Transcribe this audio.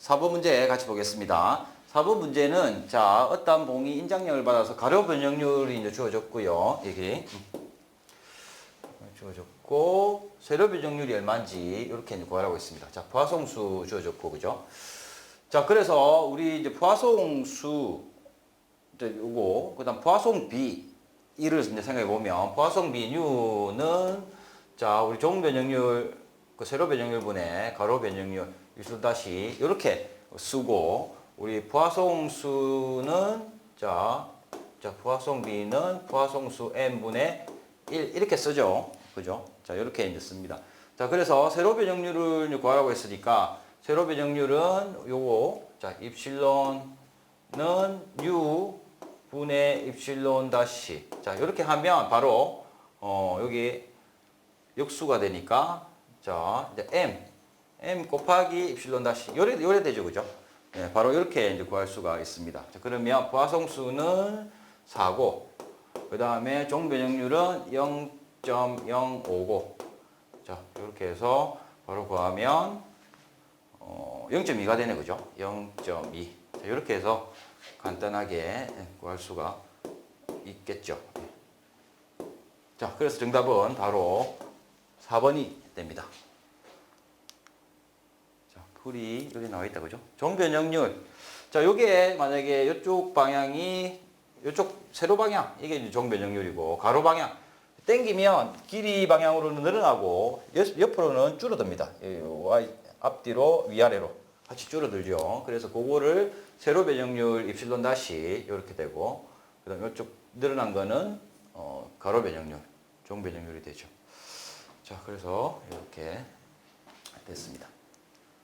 4번 문제 같이 보겠습니다. 4번 문제는 자 어떤 봉이 인장력을 받아서 가로 변형률이 이제 주어졌고요. 여기 주어졌고 세로 변형률이 얼마인지 이렇게 이제 구하라고 있습니다. 자 포화송수 주어졌고 그죠? 자 그래서 우리 이제 포화송수 이제 요거 그다음 포화송 B 이를 이제 생각해 보면 포화송 B 뉴는 자 우리 종 변형률 그 세로 변형률분의 가로 변형률 이수 다시 이렇게 쓰고 우리 포화송수는 자, 자 B는 포화송수 N분의 1 이렇게 쓰죠. 그죠? 자, 이렇게 이제 씁니다. 자, 그래서 세로 변형률을 구하라고 했으니까 세로 변형률은 요거 자, 입실론은 U 분의 입실론 다시 자, 이렇게 하면 바로 어, 여기 역수가 되니까 자, 이제 M M 곱하기 입실론 다시 요래 요래 되죠. 그죠? 예, 바로 이렇게 이제 구할 수가 있습니다. 자, 그러면 포화성수는 4고 그 다음에 종변형률은 0.059. 자, 이렇게 해서 바로 구하면 어, 0.2가 되네. 그죠? 0.2. 자, 이렇게 해서 간단하게 구할 수가 있겠죠. 예. 자, 그래서 정답은 바로 4번이 됩니다. 자, 풀이 여기 나와 있다 그죠? 종변형률. 자, 요게 만약에 이쪽 방향이 이쪽 세로 방향 이게 이제 종변형률이고 가로 방향 땡기면 길이 방향으로는 늘어나고 옆- 옆으로는 줄어듭니다. 앞뒤로 위아래로 같이 줄어들죠. 그래서 그거를 세로 변형률 입실론 다시 이렇게 되고 그다음 이쪽 늘어난 거는 어, 가로 변형률, 종 변형률이 되죠. 자, 그래서 이렇게 됐습니다.